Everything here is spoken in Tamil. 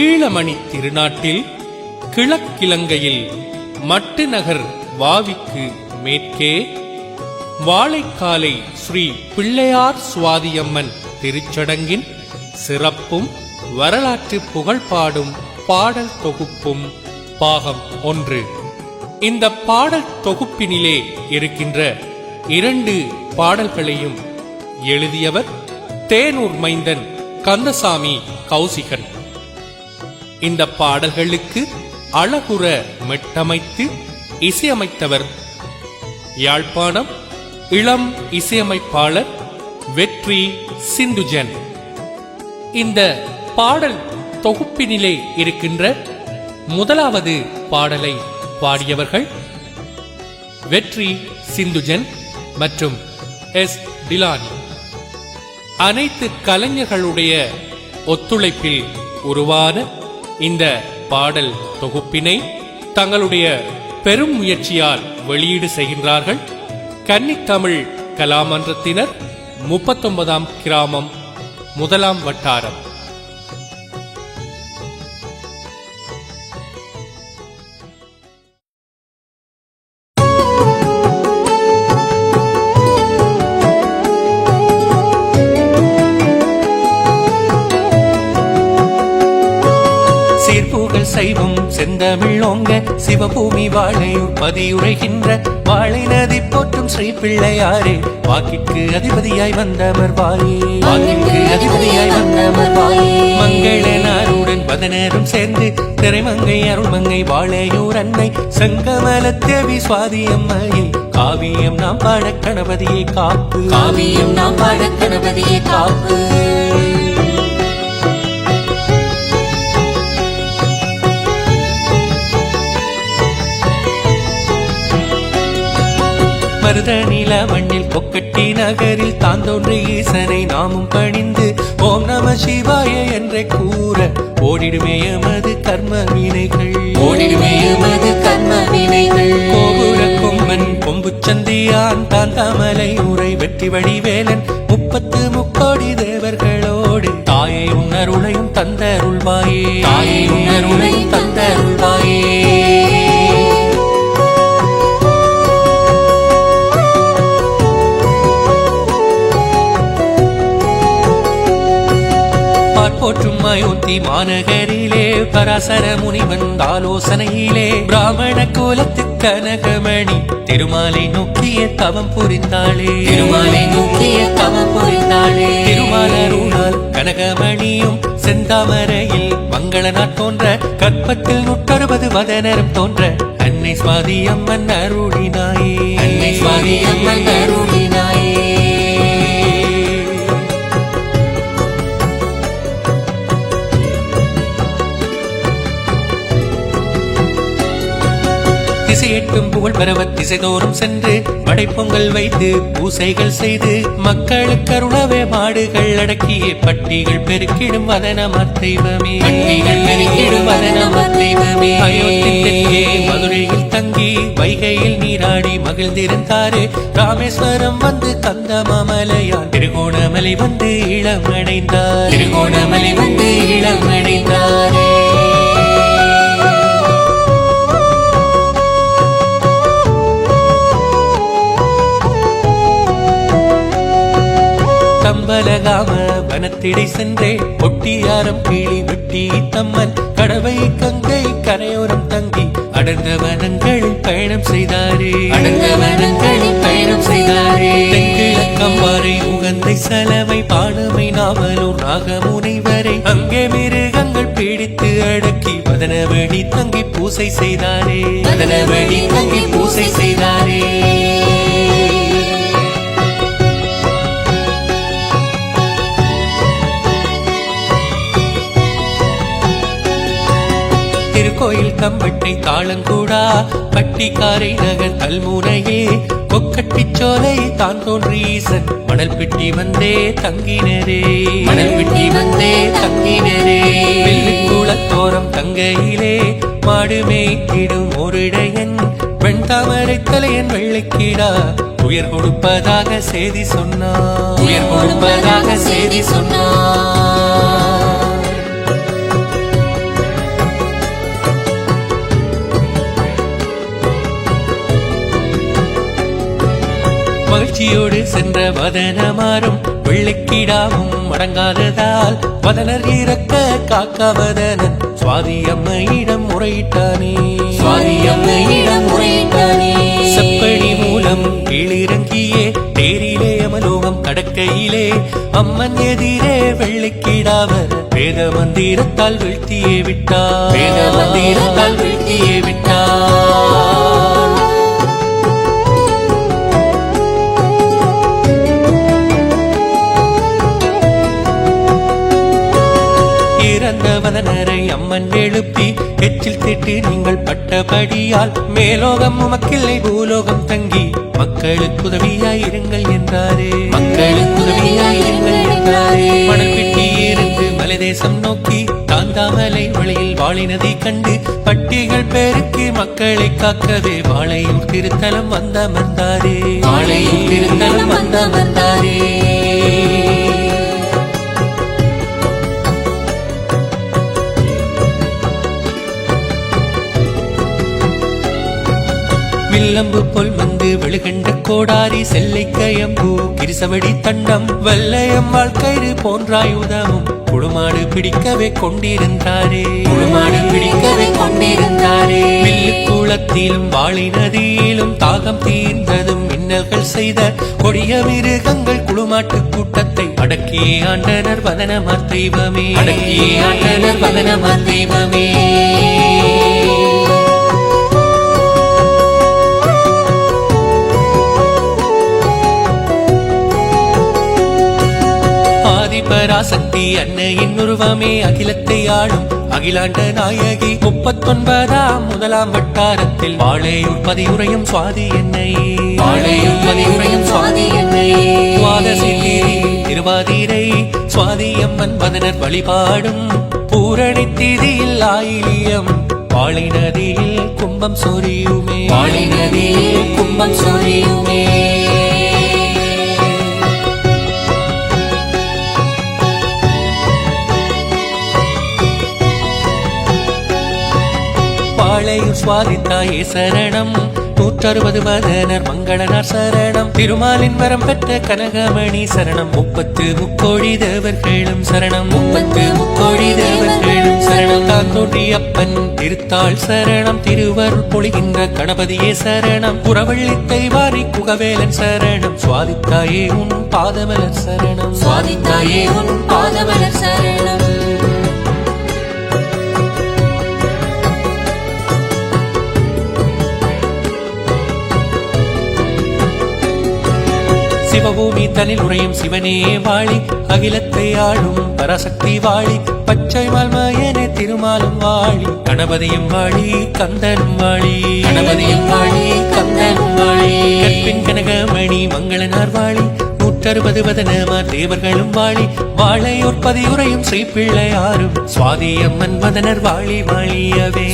ஈழமணி திருநாட்டில் கிழக்கிழங்கையில் மட்டு நகர் வாவிக்கு மேற்கே வாழைக்காலை ஸ்ரீ பிள்ளையார் சுவாதியம்மன் திருச்சடங்கின் சிறப்பும் வரலாற்று புகழ்பாடும் பாடல் தொகுப்பும் பாகம் ஒன்று. இந்த பாடல் தொகுப்பினிலே இருக்கின்ற இரண்டு பாடல்களையும் எழுதியவர் தேனூர் மைந்தன் கந்தசாமி கௌசிகன். இந்த பாடல்களுக்கு அழகுற மெட்டமைத்து இசையமைத்தவர் யாழ்ப்பாணம் இளம் இசையமைப்பாளர் வெற்றி சிந்துஜன். இந்த பாடல் தொகுப்பினிலே இருக்கின்ற முதலாவது பாடலை பாடியவர்கள் வெற்றி சிந்துஜன் மற்றும் எஸ். டிலானி. அனைத்து கலைஞர்களுடைய ஒத்துழைப்பில் உருவான இந்த பாடல் தொகுப்பினை தங்களுடைய பெரும் முயற்சியால் வெளியீடு செய்கின்றார்கள். கன்னித்தமிழ் கலாமன்றத்தினர் முப்பத்தொன்பதாம் கிராமம் முதலாம் வட்டாரம். சிவபூமி வாழை பதியுரைகின்ற வாழை நதி போற்றும் ஸ்ரீ பிள்ளையாரே. வாக்கிற்கு அதிபதியாய் வந்தவர் வாயே. வாக்கிற்கு அதிபதியாய் வந்தவர் வாயே. மங்களனாருடன் பதனரும் சேர்ந்து திரைமங்கை அருள்மங்கை வாழையூர் அன்னை சங்கமல தேவி சுவாதி அம்மையை. காவியம் நாம் பாட கணபதியை காப்பு. காவியம் நாம் பாட கணபதியை காப்பு. மருத நில மண்ணில் கொக்கட்டி நகரில் தாந்தோன்று ஈசனை நாமும் பணிந்து ஓம் நம சிவாய என்றே கூற ஓடிடுமே எமது கர்ம வினைகள். ஓடிடுமே எமது கர்ம வினைகள். கோபுர கொம்பன் கொம்பு சந்தியான் தாந்தாமலை உரை வெற்றி வடிவேலன். முப்பத்து முக்கோடி தேவர்களோடு தாயை உன்னருளையும் தந்தருள்வாயே. தாயை உணருளை தந்தருள்வாயே பார்ப்போற்றும் அயோத்தி மாநகரிலே பராசர முனிவன் ஆலோசனையிலே பிராமண கோலத்து கனகமணி திருமாலை நோக்கிய தவம் புரிந்தாளே. திருமாலை நோக்கிய தவம் புரிந்தாளே. திருமாலருளால் கனகமணியும் செந்தாமரையில் மங்கள நாட் தோன்ற கற்பத்தில் நுட்டறுபது வதனரும் தோன்ற அன்னை சுவாதி அம்மன் அருளினாயே. அன்னை சுவாமி அம்மன் அருளினாயே. திசையெட்டும் புகழ் பரவ திசைதோறும் சென்று படைப்பொங்கல் வைத்து பூசைகள் செய்து மக்களுக்கு அருளவே மாடுகள் அடக்கிய பட்டிகள் பெருக்கிடும் வதனமர் தெய்வமே. பட்டிகள் பெருக்கிடும் வதனமர் தெய்வமே. அயோத்தி தெற்கே மதுரையில் தங்கி வைகையில் நீராடி மகிழ்ந்திருந்தாரு. ராமேஸ்வரம் வந்து கந்த மாமலையான் திருகோணமலை வந்து இளமடைந்தார் திருகோணமலை வந்து இளமடைந்தாரே தம்பலகாம வனத்திடை சென்றே ஒட்டியாரம் கிளி வெட்டி தம்மன் கடவை கங்கை கரையோரம் தங்கி அடர்ந்த வனங்களில் பயணம் செய்தாரே. அடர்ந்த வனங்களில் பயணம் செய்தாரே. தென்கிழக்கம்பாறை உகந்தை சலவை பாடுமை நாவலூர் நாகமுனைவரை அங்கே மிருகங்கள் பிடித்து அடக்கி வதனவெடி தங்கி பூசை செய்தாரே. வதனவெடி தங்கி பூசை செய்தாரே. கம்பட்டை தாளங்கூடா பட்டிக்காரை நகர் கல்முனையே கொக்கட்டிச் சோலை தான் தோன்றி ஈசன். மணல் பிட்டி வந்தே தங்கினரே. மணல் பிட்டி வந்தே தங்கினரே. வெள்ளிக்குளத்தோரம் தங்கையிலே மாடு மேய்க்கிடும் ஓரிடையன். வெண் தாமரை தலையன் வெள்ளைக்கீடா உயர் கொடுப்பதாக செய்தி சொன்னார் உயர் கொடுப்பதாக செய்தி சொன்னார் வதனமாறும் வெள்ளிக்கிடாவும் அடங்காததால் வதனர் இறக்க காக்கவதனன் சுவாதி அம்மையிடம் முறையிட்டானே. சுவாதி அம்மையிடம் முறையிட்டானே. செப்படி மூலம் கீழிறங்கியே தேரிலே அமலோகம் கடக்கையிலே அம்மன் எதிரே வெள்ளிக்கிடாவர் வேத மந்திரத்தால் வீழ்த்தியே விட்டார். வேத மந்திரத்தால் வீழ்த்தியே விட்டார். இறந்த வதனரை அம்மன் எழுப்பி எச்சில் திட்டு நீங்கள் பட்டபடியால் மேலோகம் உமக்கில்லை பூலோகம் தங்கி மக்களுக்கு உதவியாய் இருங்கள் என்றாரே. மக்களுக்கு உதவியாய் இருங்கள் என்றாரே. மணல் பெட்டி இருந்து மலைதேசம் நோக்கி தாந்தாமலை வழியில் வாழி நதி கண்டு பட்டிகள் பெருக்கி மக்களை காக்கவே வாழையும் திருத்தலம் வந்தமர்ந்தாரே. வாழையும் திருத்தலம் வந்தமர்ந்தாரே. வில்லம்பு போல் வந்து வெளுகண்ட கோடாரி செல்லை கயம்பு கிரிசவடி தண்டம் வல்லையம் வாழ்க்கயிறு போன்றாயுதமும் குடுமாடு பிடிக்கவே கொண்டிருந்தாரே. குடுமாடு பிடிக்கவே கொண்டிருந்தாரே. வில்லு குளத்திலும் வாழி நதியிலும் தாகம் தீர்ந்ததும் மின்னல்கள் செய்த கொடிய மிருகங்கள் குளுமாட்டு கூட்டத்தை அடக்கியே ஆண்டனர் வதனமர் தெய்வமே. அடக்கியே ஆண்டனர் வதனமர் தெய்வமே. ஆதிபராசக்தி அன்னையின் உருவமே அகிலத்தை ஆளும். அகிலாண்ட நாயகி முப்பத்தொன்பதாம் முதலாம் வட்டாரத்தில். வாழையூர் பதியுறையும் சுவாதி என்னை. வாழையும் பதிவுரையும் சுவாதி என்னை. சுவாதசித்திரி திருவாதிரை சுவாதியம்மன் வதனர் வழிபாடும். பூரணி திதியில் ஆயிலியம். வாழை நதியில் கும்பம் சொரியுமே. வாழை நதியில் கும்பம் சொரியுமே. சுவாதித்தாயே சரணம். நூற்றறுபது மதனர் மங்களனார் சரணம். திருமாலின் வரம் பெற்ற கனகமணி சரணம். முப்பத்து முக்கோழி தேவர்களும் சரணம். முப்பத்து முக்கோழி தேவர்களும் சரணம். தான் அப்பன் திருத்தாள் சரணம். திருவருள் பொழிகின்ற கணபதியே சரணம். புறவள்ளித்தை வாரி குகவேலன் சரணம். சுவாதித்தாயே உன் பாதமலர் சரணம். சுவாதித்தாயே உன் தனில் உறையும் சிவனே வாழி அகிலத்தை ஆளும் பராசக்தி வாழி பச்சை மால்மயனே திருமாலும் வாழி கணபதியும் வாழி கந்தனும் வாழி. கணபதியும் வாழி கந்தனும் வாழி. கற்பின் கனகமணி மங்களனார் வாழி நூற்றறுபது வதனமார் தேவர்களும் வாழி வாழையோர் பதியுறையும் ஸ்ரீ பிள்ளையாரும் சுவாதி அம்மன் வதனர் வாழி வாழியவே